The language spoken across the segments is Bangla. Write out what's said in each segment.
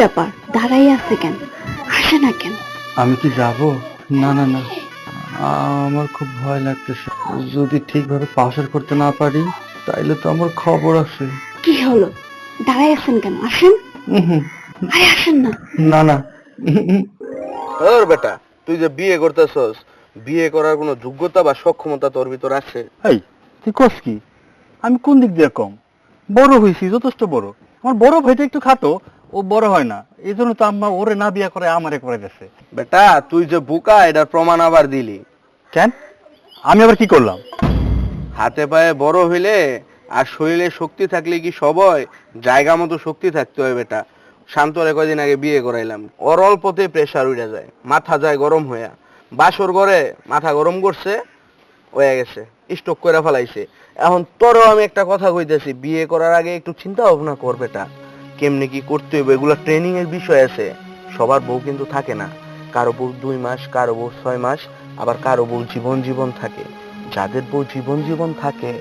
ব্যাপার? দাঁড়াই আছে কেন? আসে না কেন? আমি কি যাব? না না না। আমার খুব ভয় লাগতেছে। যদি ঠিকভাবে পাশের করতে না পারি তাইলে তো আমার খবর আছে। কি হলো? দাঁড়াই আছেন কেন? আসেন? আরে আসেন না। না না। তোর বেটা তুই যে বিয়ে করতেছস বিয়ে করার কোনো যোগ্যতা বা সক্ষমতা তোর ভিতর আছে? এই তুই কস কি? আমি কোন দিক দিয়ে কম? বড় হয়েছি যথেষ্ট বড়। আমার বড় ভাইটা একটু খাটো ও বড় হয় না। এই জন্য তো আম্মা ওরে না বিয়া করে আমারে করে গেছে বেটা তুই যে বোকা এটার প্রমাণ আবার দিলি। কেন? আমি আবার কি করলাম? হাতে পায়ে বড় হইলে আর শরীরে শক্তি থাকলে কি সবই জায়গা মতো শক্তি থাকতে হয় বেটা। শান্তরে কয়দিন আগে বিয়ে করাইলাম। ওর অল্পতে প্রেশার উঠে যায়। মাথা যায় গরম হইয়া। বাসর ঘরে মাথা গরম করছে হয়ে গেছে। স্টক করে ফেলাইছে। এখন তোরও আমি একটা কথা কইতেছি বিয়ে করার আগে একটু চিন্তা ভাবনা কর বেটা। কেমনে কি করতে হবে এগুলো ট্রেনিং এর বিষয় আছে। সবার বউ কিন্তু থাকে না। কারও বউ দুই মাস, কারও বউ ছয় মাস, আবার কারও বউ জীবন জীবন থাকে। যাদের বউ জীবন জীবন থাকে,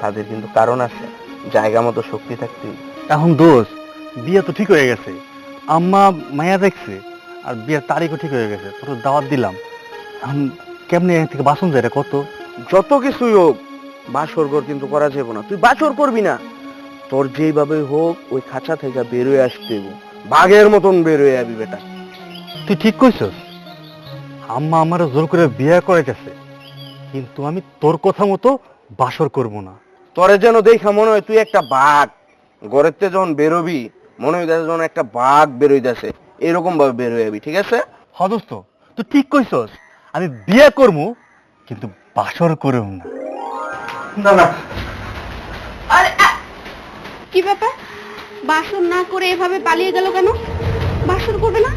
তাদের কিন্তু কারণ আছে। জায়গা মতো শক্তি থাকতে। এখন দোষ, বিয়ে তো ঠিক হয়ে গেছে। আম্মা মায়া দেখছে, আর বিয়ের তারিখও ঠিক হয়ে গেছে। তোর দাওয়াত দিলাম। এখন কেমনি এখান থেকে বাসন যায় কত? যত কিছুই হোক, বাসর কিন্তু করা যাবে না। তুই বাসর করবি না। তোর যেইভাবে হোক ওই খাঁচা থেকে বেরোয় আসতে হইব। বাঘের মতন বেরোয় যাবি বেটা। তুই ঠিক কইছস? আম্মা আমার জোর করে বিয়ে করে গেছে কিন্তু আমি তোর কথা মতো বাসর করব না। তোরে যেন দেখা মনে হয় তুই একটা বাঘ। ঘরের থেকে যখন বেরোবি মনে হইতেছে যেন একটা বাঘ বেরোইতেছে। এরকম ভাবে বেরোয় যাবি ঠিক আছে? হদস্ত তুই ঠিক কইছস। আমি বিয়ে করব কিন্তু বাসর করব না। না না কি ব্যাপার? বাসর না করে এভাবে পালিয়ে গেল কেন? বাসর করবে না?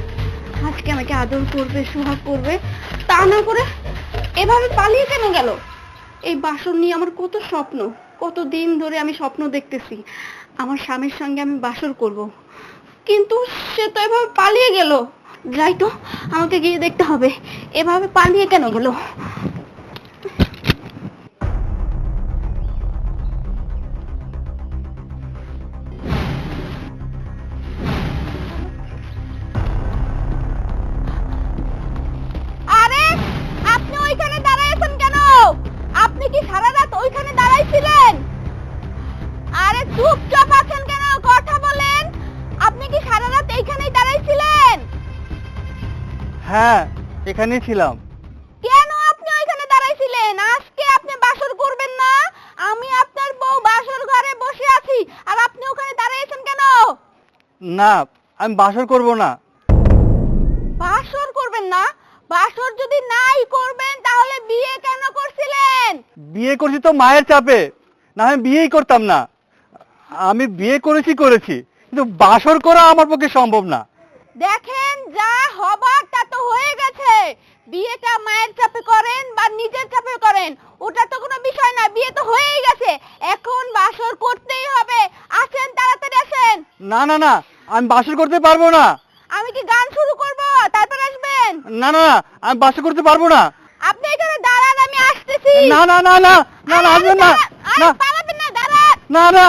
আজকে আমাকে আদর করবে, সোহাগ করবে, তা না করে এভাবে পালিয়ে কেন গেল? এই বাসর নিয়ে আমার কত স্বপ্ন, কত দিন ধরে আমি স্বপ্ন দেখতেছি। আমার স্বামীর সঙ্গে আমি বাসর করব। কিন্তু সে তো এভাবে পালিয়ে গেল। যাই তো, আমাকে গিয়ে দেখতে হবে, এভাবে পালিয়ে কেন গেল? এখানেই ছিলাম। কেন আপনি ওইখানে দাঁড়াইছিলেন? আজকে আপনি বাসর করবেন না? আমি আপনার বউ বাসর ঘরে বসে আছি। আর আপনি ওখানে দাঁড়াইছেন কেন? না আমি বাসর করব না। বাসর করবেন না? বাসর যদি নাই করবেন তাহলে বিয়ে কেন করছিলেন? বিয়ে করছি তো মায়ের চাপে। না আমি বিয়েই করতাম না। আমি বিয়ে করেছি করেছি কিন্তু বাসর করা আমার পক্ষে সম্ভব না। দেখেন যা হবার তা তো হয়ে গেছে বিয়েটা মায়ের চাপে করেন বা নিজের চাপে করেন ওটা তো কোনো বিষয় না বিয়ে তো হয়েই গেছে এখন বাসর করতেই হবে আসেন তাড়াতাড়ি আসেন না না না আমি বাসর করতে পারব না আমি কি গান শুরু করব তারপর আসবেন না না না আমি বাসর করতে পারব না আপনি এখানে দাঁড়ান আমি আসতেছি না না না না না না আসবেন না দাঁড়ান, আরে, না পালাবেন না দাঁড়ান না না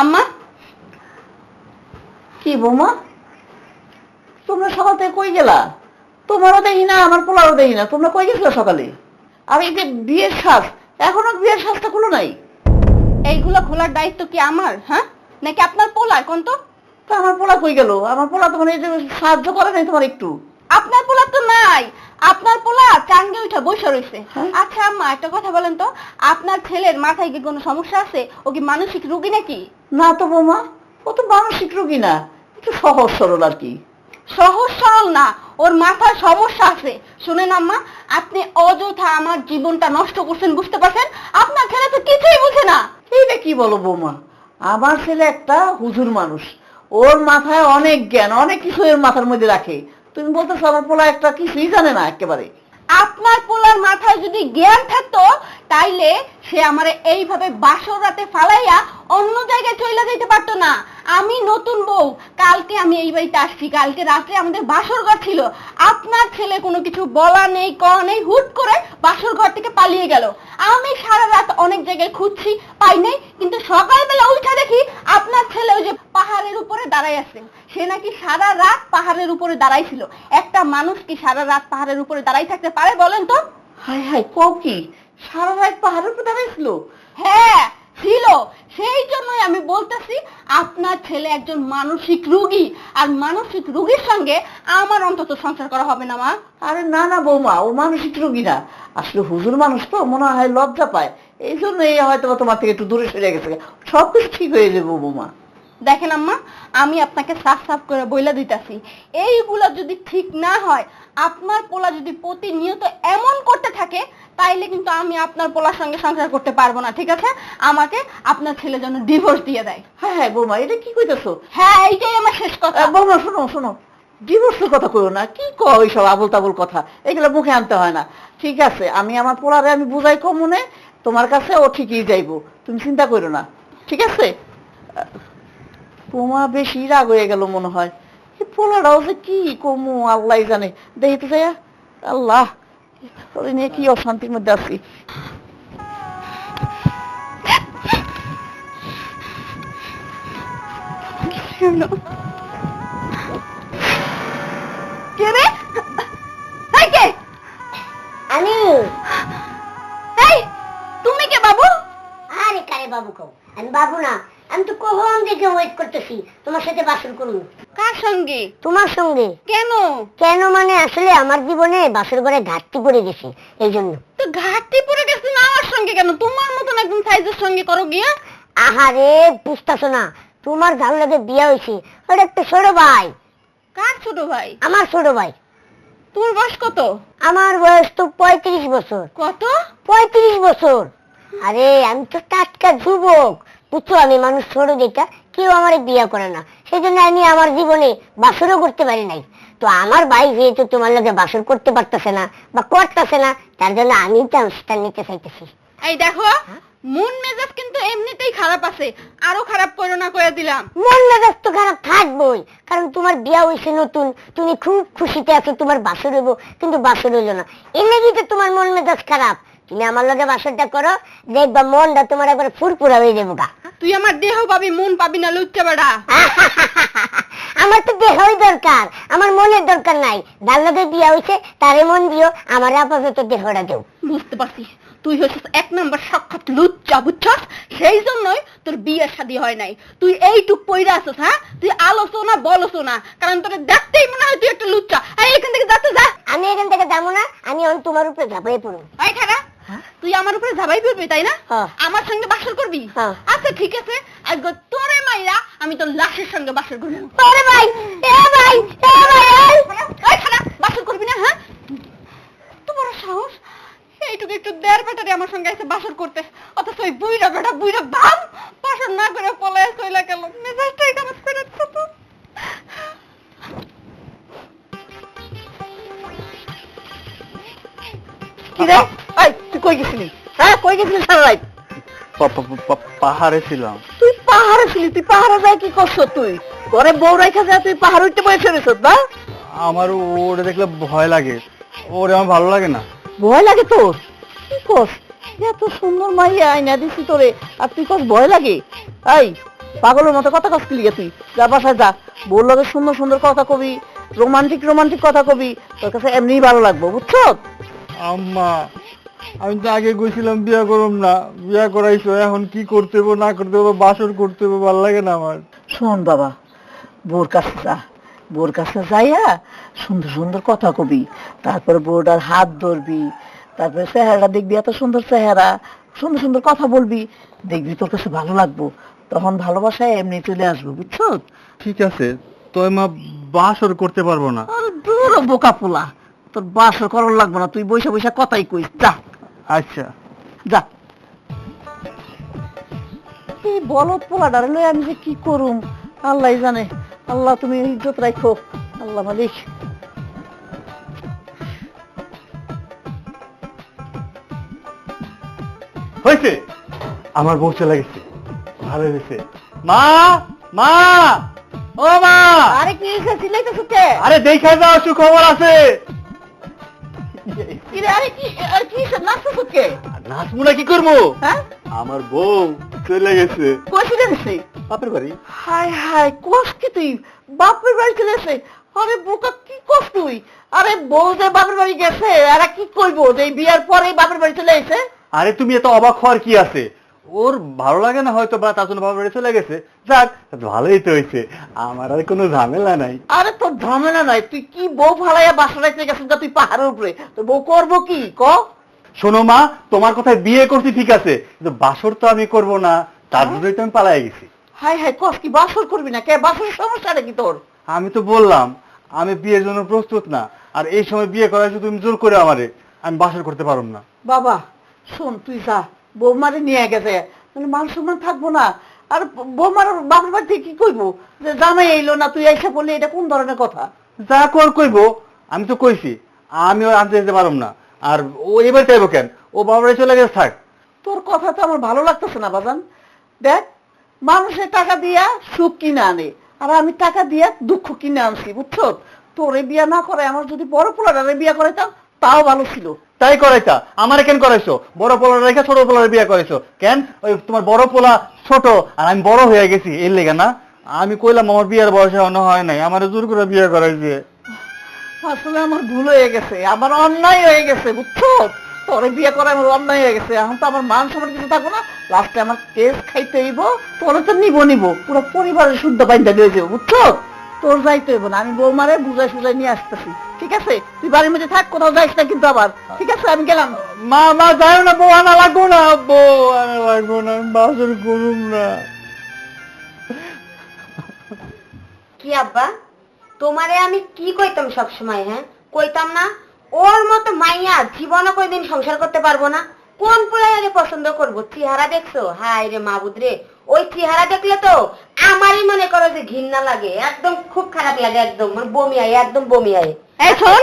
আম্মা? কি বৌমা? তোমরা সকাল থেকে কই গেলা? তোমারও দেখি না আমার পোলারও দেখি না। তোমরা কই গেছিলা সকালে? আর এই যে বিয়ের শ্বাস এখনও বিয়ের শ্বাসটা খুলো নাই? এইগুলো খোলার দায়িত্ব কি আমার হ্যাঁ? নাকি আপনার পোলার কোন তো তা আমার পোলা কই গেল? আমার পোলা তোমার এই যে সাহায্য করে নাই তোমার একটু। আপনার পোলা তো নাই। আপনার পোলা চাঙ্গে উঠা বসে রয়েছে। হ্যাঁ? আচ্ছা আম্মা একটা কথা বলেন তো। আপনার ছেলের মাথায় কি কোনো সমস্যা আছে? ও কি মানসিক রোগী নাকি? না তো বৌমা। ও তো মানসিক রোগী না। একটু সহজ সরল আর কি। সহজ সরল না ওর মাথায় সমস্যা আছে। শুনেন আম্মা আপনি অযথা আমার জীবনটা নষ্ট করছেন বুঝতে পারছেন? আপনার ছেলে তো কিছুই বুঝে না। এইটা কি বলো বৌমা? আমার ছেলে একটা হুজুর মানুষ। ওর মাথায় অনেক জ্ঞান অনেক কিছু এর মাথার মধ্যে রাখে। তুমি বলতেছো আমার পোলা একটা কিছুই জানে না একেবারে। আপনার পোলার মাথায় যদি জ্ঞান থাকতো, তাইলে সে আমারে এইভাবে বাসর রাতে ফালাইয়া অন্য জায়গায় চলে যেতে পারতো না। আমি নতুন বউ। কালকে আমি এই বাড়িতে আসছি। কালকে রাত্রে আমাদের বাসর ঘর ছিল। আপনার ছেলে কোনো কিছু বলা নেই ক নেই, হুট করে বাসর ঘর থেকে পালিয়ে গেল। আমি সারা রাত অনেক জায়গায় খুঁজছি, পাই নাই। কিন্তু সকালবেলা উঠে দেখি আপনার ছেলে ওই যে পাহাড়ের উপরে দাঁড়াই আছে। সে নাকি সারা রাত পাহাড়ের উপরে দাঁড়াই ছিল একটা মানুষ কি সারা রাত পাহাড়ের উপরে দাঁড়াই থাকতে পারে বলেন তো? হাই হাই কও কি? সারা রাত পাহাড়ের উপর দাঁড়াইছিল? হ্যাঁ ছিল। সেই জন্যই আমি বলতেছি আপনার ছেলে একজন মানসিক রুগী। আর মানসিক রুগীর সঙ্গে আমার অন্তত সংসার করা হবে না মা। আরে না না বৌমা ও মানসিক রোগী না। আসলে হুজুর মানুষ তো মনে হয় লজ্জা পায়। এই জন্য এই হয়তো তোমার থেকে একটু দূরে সরে গেছে। সব কিছু ঠিক হয়ে যাবে বৌমা। দেখেন আম্মা আমি আপনাকে সাফ সাফ করে বইলা দিতেছি। এইগুলো যদি ঠিক না হয় আপনার পোলা যদি প্রতিনিয়ত এমন করতে থাকে তাইলে কিন্তু আমি আপনার পোলার সঙ্গে সংসার করতে পারব না ঠিক আছে? আমাকে আপনার ছেলে যেন ডিভোর্স দিয়ে দেয়। হ্যাঁ হ্যাঁ বৌমা এটা কি কইতেছো? হ্যাঁ এইটাই আমার শেষ কথা। বৌমা শোনো শোনো ডিভোর্সের কথা কইও না কি কও এইসব আবল তাবল কথা? এগুলো মুখে আনতে হয় না। ঠিক আছে আমি আমার পোলারে আমি বুঝাই কম মনে তোমার কাছে ও ঠিকই যাইবো তুমি চিন্তা করো না। ঠিক আছে? তোমা বেশি রাগ হয়ে গেল মনে হয়। এই পোলাটাও যে কি কমু আল্লাহ জানে। দেখি তো যাইয়া আল্লাহ ওরে নিয়ে কি অশান্তির মধ্যে আছি? কে রে? আমি বাবু কও আমি বাবু না আমি তো কখন দেখে ওয়েট করতেছি তোমার সাথে বাসর করুন কার সঙ্গে? তোমার সঙ্গে। কেন? কেন মানে আসলে আমার জীবনে বাসর ঘরে ঘাটতি পড়ে গেছে এই জন্য। তো ঘাটতি পড়ে গেছে না আমার সঙ্গে কেন? তোমার মতন একদম সাইজের সঙ্গে করো গিয়া। আহারে বুঝতেছো না তোমার ভালো লাগে বিয়া হয়েছে ওটা একটা ছোট ভাই। কার ছোট ভাই? আমার ছোট ভাই। তোমার বয়স কত? আমার বয়স তো পঁয়ত্রিশ বছর। কত? পঁয়ত্রিশ বছর। আরে আমি তো টাটকা যুবক। বুঝছ আমি মানুষ ছোট যেটা কেউ আমার বিয়ে করে না। সেই জন্য আমি আমার জীবনে বাসরও করতে পারি নাই। তো আমার ভাই যেহেতু তোমার লোকে বাসর করতে পারতেছে না বা করতেছে না তার জন্য আমি চান্সটা নিতে চাইতেছি। এই দেখো মন মেজাজ কিন্তু এমনিতেই খারাপ আছে। আরও খারাপ করো না করে দিলাম। মন মেজাজ তো খারাপ থাকবোই কারণ তোমার বিয়া হয়েছে নতুন তুমি খুব খুশিতে আছো তোমার বাসর হইব কিন্তু বাসর হইল না। এমনি তো তোমার মন মেজাজ খারাপ। তুমি আমার লগে বাসরটা করো দেখবা মনটা তোমার একবার ফুরফুরা হয়ে যাব গা। তুই আমার দেহ পাবি মন পাবি না লুচ্চা বেড়া। আমার তো দেহই দরকার আমার মনের দরকার নাই। যার লগে বিয়া হয়েছে তারে মন দিও আমার আপাতত দেহটা দেও। বুঝতে পারছি তুই হচ্ছিস এক নম্বর সাক্ষাৎ লুচ্চা বুঝছস? সেই জন্যই তোর বিয়ে শাদী হয় নাই। তুই এইটুক পইরা আছিস হ্যাঁ? তুই আলোচনা বলোচনা কারণ তোর দেখতেই মনে হয় তুই একটা লুচ্চা। এই এখান থেকে যাতে যা। আমি এখান থেকে যাব না আমি তোমার উপরে ঝাঁপিয়ে পড়ব। এই খারা। তুই আমার উপরে ঝাবাই পড়বি তাই না? হ্যাঁ। আমার সঙ্গে বাসর করবি? হ্যাঁ। আচ্ছা ঠিক আছে। আজকে তোরে মাইরা আমি তোর লাশের সঙ্গে বাসর করব। ওরে ভাই এ ভাই এ ভাই এই খারা বাসর করবি না হ্যাঁ? তো বড় সাহস। এইটুকু একটু দেড় বেটারে আমার সঙ্গে এসে বাসর করতে। অথচ ওই বুইরা বেটা বুইরা বাম বাসর না করে পলায় চলে গেল। মেজাজটাই খারাপ করে তো। কি রে? কই গেছিলি? হ্যাঁ কই গেছিলি সারা রাত পাহাড়ে ছিলাম। তুই পাহাড়ে ছিলি তুই পাহাড়ে যাই কি করছ তুই? ঘরে বউ রেখা যায় তুই পাহাড় উঠতে বসে না? আমার ওরে দেখলে ভয় লাগে। ওরে আমার ভালো লাগে না। ভয় লাগে তোর? কি কস? এত সুন্দর মাইয়া আইনা দিছি তোরে আর তুই কস ভয় লাগে? এই পাগলের মতো কথা কস লিগে তুই? যা বাসায় যা। বউর লগে সুন্দর সুন্দর কথা কবি রোমান্টিক রোমান্টিক কথা কবি তোর কাছে এমনিই ভালো লাগবো বুঝছ আম্মা আমি তো আগে গেছিলাম বিয়া করুম না। বিয়া করাইছো এখন কি করতে হব না করতে হব বাসর করতে হব ভালো লাগে না আমার। শোন বাবা বোর কাছে যা। বোর কাছে যাইয়া সুন্দর সুন্দর কথা কবি। তারপরে বোরটার হাত ধরবি। তারপরে চেহারাটা দেখবি এত সুন্দর চেহারা। সুন্দর সুন্দর কথা বলবি। দেখবি তোর কাছে ভালো লাগবো। তখন ভালোবাসায় এমনি চলে আসব বুঝছ? ঠিক আছে তো মা বাসর করতে পারব না। আর দূর বোকা পোলা। তোর বাসর করার লাগবো না তুই বৈশা বৈশা কথাই কইস যা। আচ্ছা যা। বলদ পোলাটার লই আমি যে কি করুম? আল্লাহ জানে। আল্লাহ তুমি ইজ্জত রাখো আল্লাহ মালিক। হয়েছে আমার বউ চলে গেছে। ভালো হয়েছে। মা মা ও মা! আরে কি হয়েছে? কে? আরে দেখা যাও সুখবর আছে। কি আরে কি আরে কি নাচতেছো কে নাচমুনা কি করব? হ্যাঁ? আমার বউ চলে গেছে। কইছি গেছে? বাপের বাড়ি। কি তুই? বাপের বাড়ি চলে এসে আরে বোকা কি কোস তুই? আরে বউ যে বাপের বাড়ি গেছে আর কি করব? যে বিয়ার পরে বাপের বাড়ি চলে এসে আরে তুমি এত অবাক হওয়ার কি আছে? ওর ভালো লাগে না হয়তো বা তার জন্য বাবার বাড়ি চলে গেছে। যাক ভালোই তো হয়েছে। আমার আর কোনো ঝামেলা নাই। আরে তোর ঝামেলা নাই তুই কি বউ ফালাইয়া বাসা রাখতে গেছিস তুই পাহাড়ের উপরে? তো বউ করব কি? ক? শোনো মা তোমার কথায় বিয়ে করছি ঠিক আছে। কিন্তু বাসর তো আমি করব না তার জন্যই তো আমি পালাই গেছি। হাই হাই কস কি বাসর করবি না? কে? বাসর সমস্যাটা কি তোর? আমি তো বললাম আমি বিয়ের জন্য প্রস্তুত না। আর এই সময় বিয়ে করাইছো তুমি জোর করে আমারে আমি বাসর করতে পারব না। বাবা শোন তুই যা। বৌমারে নিয়ে গেছে। তাহলে মান সম্মান থাকব না। আর বৌমার বাপের বাড়ি থেকে কি করব যে জামাই এলো না তুই এসে বললি এটা কোন ধরনের কথা? যা কর কইবো আমি তো কইছি আমি ওর আনতে যেতে পারব না। আর ও এবার চাইব কেন? ও বাবার চলে গেছে থাক। তোর কথা তো আমার ভালো লাগতেছে না বাজান। দেখ মানুষের টাকা দিয়া সুখ কিনে আনে আর আমি টাকা দিয়া দুঃখ কিনে আনছি বুঝছ? তোরে বিয়া না করে আমার যদি বড় পোলারে বিয়া করাইতাম তাও ভালো ছিল। তাই করাইতা। আমারে কেন করাইছো? বড় পোলার রেখে ছোট পোলার বিয়ে করাইছো। কেন? ওই তোমার বড় পোলা ছোট, আর আমি বড় হয়ে গেছি, এর লেগে না? আমি কইলাম আমার বিয়ের বয়স এখনও হয় নাই, আমার জোর করে বিয়ে করাইছে। আসলে আমার ভুল হয়ে গেছে, আমার অন্যায় হয়ে গেছে, বুঝছ? তোরে বিয়ে করা আমার অন্যায় হয়ে গেছে, এখন তো আমার মান সম্মান কিছু থাকব না, লাস্টে আমার কেস খাইতে হইব, তোরে তো নিব নিব, পুরো পরিবারের শুদ্ধ বাইন্দা দিয়ে যাব, বুঝছ? তোর যাইতে হইব না, আমি বৌমারে বুঝাই সুজাই নিয়ে আসতেছি। ঠিক আছে? তুই বাড়ির মধ্যে থাক কোথাও যাইস না কিন্তু আবার। ঠিক আছে? আমি গেলাম। মা মা যাও না বউ আনা লাগবো না। বউ আনা লাগবো না বাসর করুম না। কি আব্বা? তোমারে আমি কি কইতাম সব সময় হ্যাঁ? কইতাম না ওর মতো মাইয়া জীবনে কোনদিন সংসার করতে পারব না। কোন পোলাই আগে পছন্দ করব? চেহারা দেখছ? হাই রে মাবুদ রে। ওই চেহারা দেখলে তো আমারই মনে করো যে ঘৃণা লাগে একদম খুব খারাপ লাগে একদম। মানে বমি আয় একদম বমি আয়। এই শোন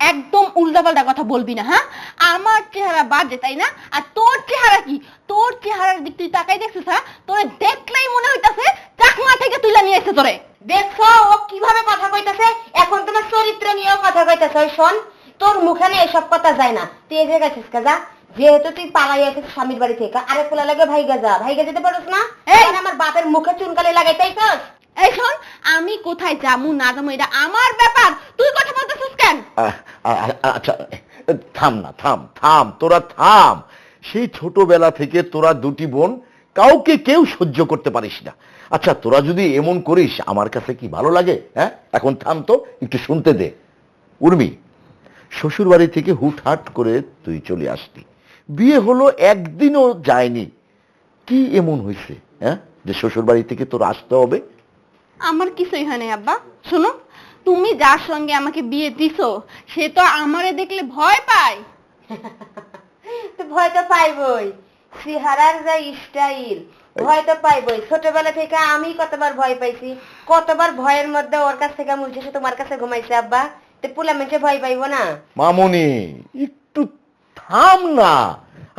একদম উল্টাপাল্টা কথা বলবি না হ্যাঁ? আমার চেহারা বাজে, তাই না? আর তোর চেহারা কি? তোর চেহারার দিক তুই তাকাই দেখছিস হ্যাঁ? তোরে দেখলেই মনে হইতাছে চাকমা থেকে তুইলা নিয়ে এসে তোরে। দেখছ ও কীভাবে কথা কইতাছে? এখন তোমার চরিত্র নিয়েও কথা কইতাছে শোন। তোর মুখে না এসব কথা যায় না। তুই এসে গেছিস কাজা যেহেতু তুই পালাই আছিস স্বামীর বাড়ি থেকে আরে পোলা লাগে ভাই গাজা ভাই গা যেতে পারোস না? এই! আমার বাপের মুখে চুনকালি লাগাইতেইছস এই শোন আমি কোথায় যামু না যামু এটা আমার ব্যাপার। তুই কথা বলতেছিস কেন? আচ্ছা থাম না থাম থাম তোরা থাম। সেই ছোটবেলা থেকে তোরা দুটি বোন কাউকে কেউ সহ্য করতে পারিস না। আচ্ছা তোরা যদি এমন করিস আমার কাছে কি ভালো লাগে? হ্যাঁ এখন থাম তো একটু শুনতে দে। উর্মি শ্বশুর বাড়ি থেকে হুটহাট করে তুই চলে আসলি বিয়ে হলো একদিনও যায়নি। কি এমন হয়েছে হ্যাঁ? যে শ্বশুর বাড়ি থেকে তোর আসতে হবে? আমার কিছুই হয় নাই আব্বা। শোনো তুমি যার সঙ্গে আমাকে বিয়ে দিছো সে তো আমারে দেখলে ভয় পায়। তো ভয় তো পাইবই। চেহারার যা স্টাইল ভয় তো পাইবই। ছোটবেলা থেকে আমি কতবার ভয় পাইছি কতবার ভয়ের মধ্যে ওর কাছ থেকে মুলছে সে তোমার কাছে ঘুমাইছে আব্বা। তো পোলা মেছে ভয় পাইবো না। মামনি থাম না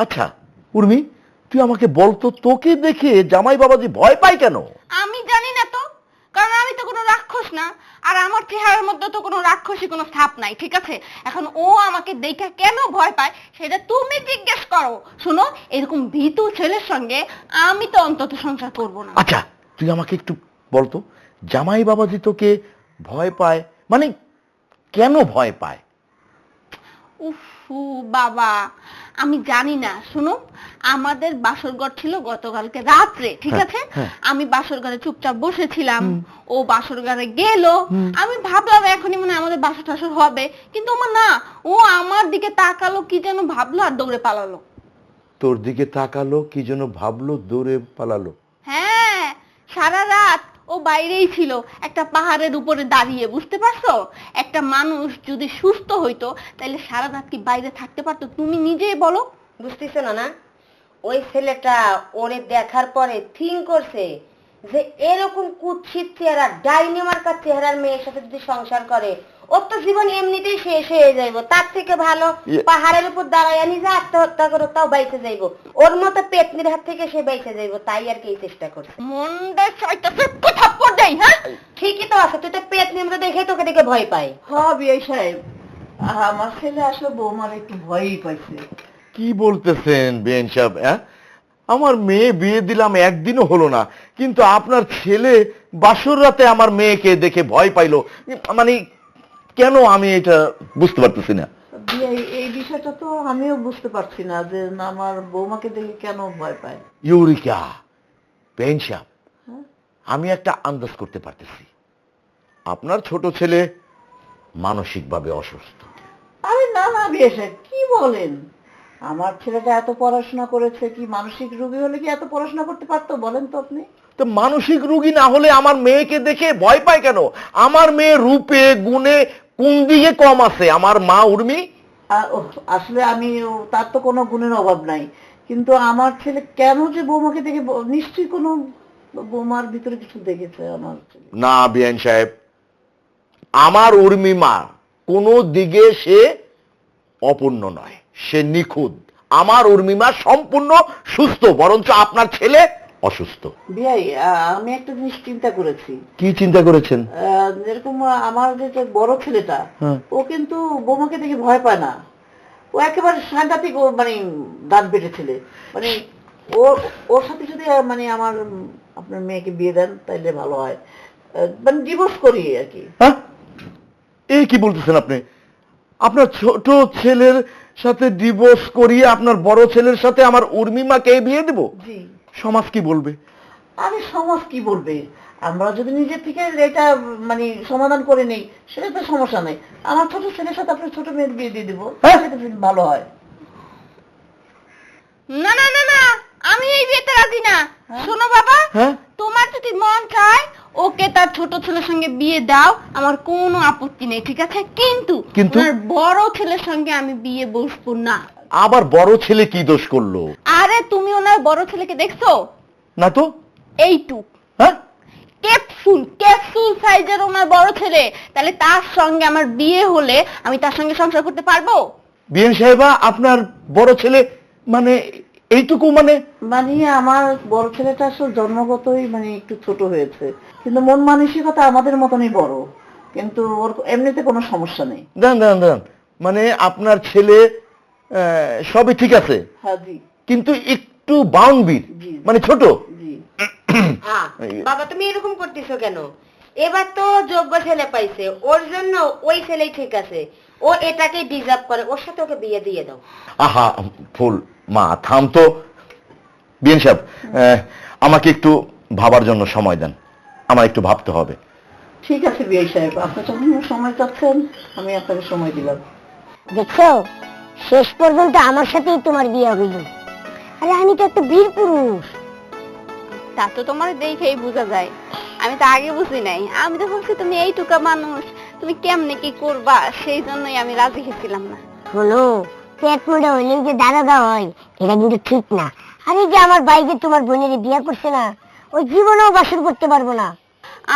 আচ্ছা উর্মি তুই আমাকে বলতো তোকে দেখে জামাই বাবাজি ভয় পায় কেন? আমি জানি না তো কারণ আমি তো কোনো রাক্ষস না আর আমার চেহারার মধ্যে তো কোনো রাক্ষসী কোনো ছাপ নাই ঠিক আছে? এখন ও আমাকে দেখে কেন ভয় পায় সেটা তুমি জিজ্ঞেস করো। শোনো এরকম ভীতু ছেলের সঙ্গে আমি তো অন্তত সংসার করব না। আচ্ছা তুই আমাকে একটু বলতো জামাই বাবাজি তোকে ভয় পায়? মানে কেন ভয় পায়? উফু বাবা। আমি জানি না। শুনো আমাদের বাসর ঘর ছিল গতকালকে রাত্রে ঠিক হ্যাঁ, আছে? হ্যাঁ। আমি বাসর ঘরে চুপচাপ বসেছিলাম। ও বাসর ঘরে গেল আমি ভাবলাম এখনই মানে আমাদের বাসর টাসর হবে। কিন্তু আমার না ও আমার দিকে তাকালো কি যেন ভাবলো আর দৌড়ে পালালো। তোর দিকে তাকালো কি যেন ভাবলো দৌড়ে পালালো। হ্যাঁ সারা রাত ও বাইরেই ছিল, একটা পাহাড়ের উপরে দাঁড়িয়ে, বুঝতে পারছ? একটা মানুষ যদি সুস্থ হইতো তাহলে সারা রাত কি বাইরে থাকতে পারতো? তুমি নিজেই বলো। বুঝতেছো না না? ওই ছেলেটা ওরে দেখার পরে থিং করছে যে এরকম কুৎসিত চেহারা ডাইনেমার্কার চেহারার মেয়ের সাথে যদি সংসার করে ওর তো জীবন এমনিতেই শেষ হয়ে যাইব। তার থেকে ভালো ইয়ে- পাহাড়ের উপর দাঁড়ায় নিজে আত্মহত্যা করো তাও বাইচে যাইব। ওর মতো পেতনির হাত থেকে সে বাইচে যাইব তাই আর কি চেষ্টা করছে। মন্ডে দেই হ্যাঁ? ঠিকই তো আছে তুই তো পেতনি আমরা দেখে তোকে দেখে ভয় পাই হ বিআই সাহেব। আমার ছেলে আসলে বৌমার একটু ভয়ই পাইছে। কি বলতেছেন বেন সাহেব হ্যাঁ? আমার মেয়ে বিয়ে দিলাম একদিনও হলো না কিন্তু আপনার ছেলে বাসর রাতে আমার মেয়েকে দেখে ভয় পাইলো। মানে কেন আমি এটা বুঝতে পারতেছি না? এই বিষয়টা তো আমিও বুঝতে পারছি না যে আমার বৌমাকে দেখে কেন ভয় পায়? ইউরিকা বেন সাহেব আমি একটা আন্দাজ করতে পারতেছি। আপনার ছোট ছেলে মানসিকভাবে অসুস্থ। আরে না না বিয়ে কি বলেন? আমার ছেলেটা এত পড়াশোনা করেছে কি মানসিক রোগী হলে কি এত পড়াশোনা করতে পারতো? বলেন তো আপনি। তো মানসিক রোগী না হলে আমার মেয়েকে দেখে ভয় পায় কেন? আমার মেয়ে রূপে গুণে কোন দিকে কম আছে? আমার মা উর্মি? আসলে আমি তার তো কোনো গুণের অভাব নাই। কিন্তু আমার ছেলে কেন যে বৌমাকে দেখে নিশ্চয়ই কোনো বৌমার ভিতরে কিছু দেখেছে আমার না বিয়ান সাহেব। আমার উর্মি মা কোনো দিকে সে অপূর্ণ নয়। সে নিখুঁত। আমার উর্মিমা সম্পূর্ণ সুস্থ বরঞ্চ আপনার ছেলে অসুস্থ। বিয়াই আমি একটা জিনিস চিন্তা করেছি। কি চিন্তা করেছেন? যেরকম আমার যে যে বড় ছেলেটা হ্যাঁ। ও কিন্তু বৌমাকে দেখে ভয় পায় না। ও একেবারে সাংঘাতিক ও মানে দাঁত বেটে ছেলে মানে ওর ওর সাথে যদি মানে আমার আপনার মেয়েকে বিয়ে দেন তাইলে ভালো হয়। মানে ডিভোর্স করি আর কি। হ্যাঁ? এই কি বলতেছেন আপনি? আপনার ছোট ছেলের সাথে ডিভোর্স করিয়ে আপনার বড় ছেলের সাথে আমার উর্মিমাকে বিয়ে দেবো? জি। সমাজ কি বলবে? আরে সমাজ কি বলবে? আমরা যদি নিজের থেকে এটা মানে সমাধান করে নেই সেটা তো সমস্যা নেই। আমার ছোট ছেলের সাথে আপনার ছোট মেয়ের বিয়ে দিয়ে দেবো হ্যাঁ। সেটা তো ভালো হয়। না না না না আমি এই বিয়েতে রাজি না। শোনো বাবা হ্যাঁ? তোমার যদি মন চায় ওকে তার ছোট ছেলের সঙ্গে বিয়ে দাও আমার কোনো আপত্তি নেই ঠিক আছে? কিন্তু কিন্তু? বড় ছেলের সঙ্গে আমি বিয়ে বসবো না। আবার বড় ছেলে কি দোষ করল? আরে তুমি ওনার বড় ছেলেকে দেখছ? না তো। এইটুক। হ্যাঁ? ক্যাপসুল ক্যাপসুল সাইজের ওনার বড় ছেলে। তাহলে তার সঙ্গে আমার বিয়ে হলে আমি তার সঙ্গে সংসার করতে পারব? বিএন সাহেবা আপনার বড় ছেলে মানে এইটুকু মানে? মানে আমার বড় ছেলেটা আসলে জন্মগতই মানে একটু ছোট হয়েছে। কিন্তু মন মানসিকতা আমাদের মতনই বড়। কিন্তু ওর এমনিতে কোনো সমস্যা নেই। দাঁড়ান দাঁড়ান দাঁড়ান। মানে আপনার ছেলে সবই ঠিক আছে। হ্যাঁ কিন্তু একটু বাউন্ডবির মানে ছোট। বাবা তুমি এরকম করতেছো কেন? এবার তো যোগ্য ছেলে পাইছে। ওর জন্য ওই ছেলেই ঠিক আছে। ও এটাকে ডিজার্ভ করে। ওর সাথে ওকে বিয়ে দিয়ে দাও। আহা ফুল মা থাম তো। বিএন সাহেব আমাকে একটু ভাবার জন্য সময় দেন। আমার একটু ভাবতে হবে। ঠিক আছে বিআই সাহেব আপনি যখন সময় চাচ্ছেন আমি আপনাকে সময় দিলাম। দেখছ? শেষ পর্যন্ত আমার সাথেই তোমার বিয়ে হইল। আরে আমি তো একটা বীর পুরুষ। তা তো তোমার দেখেই বোঝা যায়। আমি তো আগে বুঝি নাই। আমি তো ভাবছি তুমি এইটুকা মানুষ। তুমি কেমনে কি করবা? সেই জন্যই আমি রাজি হয়েছিলাম না। শোনো পেট মোটা হইলেই যে দাদা হয় এটা কিন্তু ঠিক না। আরে যে আমার বাইকে তোমার বোনের বিয়ে করছে না ওই জীবনেও বাসর করতে পারব না।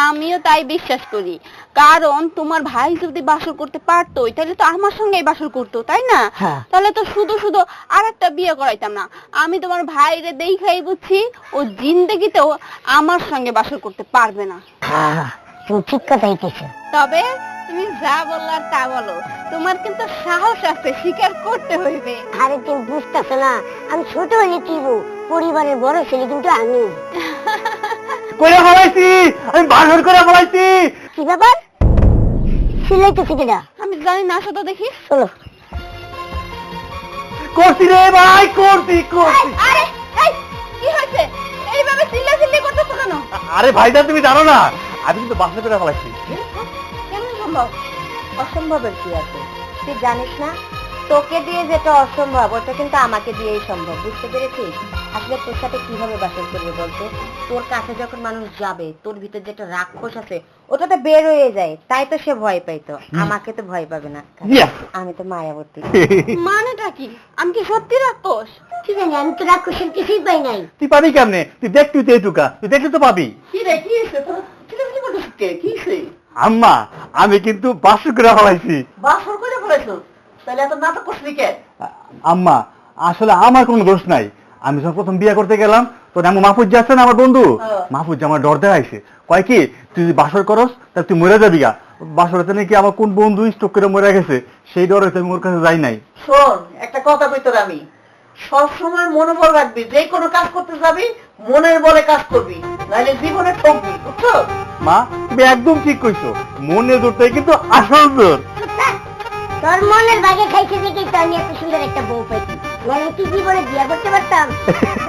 আমিও তাই বিশ্বাস করি। কারণ তোমার ভাই যদি বাসর করতে পারতো তাহলে তো আমার সঙ্গেই বাসর করতো তাই না? হ্যাঁ। তাহলে তো শুধু শুধু আর একটা বিয়ে করাইতাম না। আমি তোমার ভাইরে দেখাই বুঝছি ও জিন্দগিতেও আমার সঙ্গে বাসর করতে পারবে না। হ্যাঁ তুমি ঠিক কথাই কেছো তবে তুমি যা বললার তা বলো। তোমার কিন্তু সাহস আছে স্বীকার করতে হইবে। আরে তুমি বুঝতেছো না আমি ছোট হলে কি পরিবারের বড় ছেলে কিন্তু আমি। করে ফলাইছি আমি করে ফলাইছি। কি ব্যাপার? সিলাই তো কেটা আমি জানি না তো দেখি। চলো। করছি রে ভাই করছি করছি। আরে কি হয়েছে? এইভাবে চিল্লা চিল্লি করতেছো কেন? আরে তুমি জানো না। আমি কিন্তু বাসর করে কেমন সম্ভব? অসম্ভবের কি আছে? তুই জানিস না তোকে দিয়ে যেটা অসম্ভব ওটা কিন্তু আমাকে দিয়েই সম্ভব বুঝতে পেরেছিস? আসলে তোর সাথে কীভাবে বাসর করবে বলতো? তোর কাছে যখন মানুষ যাবে তোর ভিতর যে একটা রাক্ষস আছে ওটা তো বের হয়ে যায়। তাই তো সে ভয় পাইতো। আমাকে তো ভয় পাবে না। আমি তো মায়াবতী। মানেটা কি? আমি কি সত্যি রাক্ষস? কি জানি আমি তো রাক্ষসের কিছুই পাই নাই। তুই পাবি কেমনে? তুই দেখ তুই তো এটুকা। তুই দেখলে তো পাবি। কি রে কি হয়েছে তোর? চিলেমিলি করতেছিস কি? হয়েছে আম্মা আমি কিন্তু বাসর করে ফেলাইছি। বাসর করে ফেলেছো তাহলে এত নাটক করছিলি কে? আম্মা আসলে আমার কোনো দোষ নাই। আমি যখন প্রথম বিয়ে করতে গেলাম তোর আমার মাহফুজ যাচ্ছে না আমার বন্ধু? হ্যাঁ। মাহফুজ আমার ডর দেখাইছে। কয় কি তুই যদি বাসর করস তাহলে তুই মরে যাবি গা। বাসরতে নাকি আমার কোন বন্ধু স্টোক করে মরে গেছে? সেই ডরে তো আমি ওর কাছে যাই নাই। শোন একটা কথা কই তোর আমি। সব সময় মনোবল রাখবি যে কোনো কাজ করতে যাবি মনের বলে কাজ করবি নাহলে জীবনে ঠকবি বুঝছ? মা তুমি একদম ঠিক কইছো। মনে জোরটাই কিন্তু আসল জোর। তোর মনের বাগে খাইছে দেখেই তো আমি এত সুন্দর একটা বউ পাইছি। মানে কি জীবনে বিয়ে করতে পারতাম?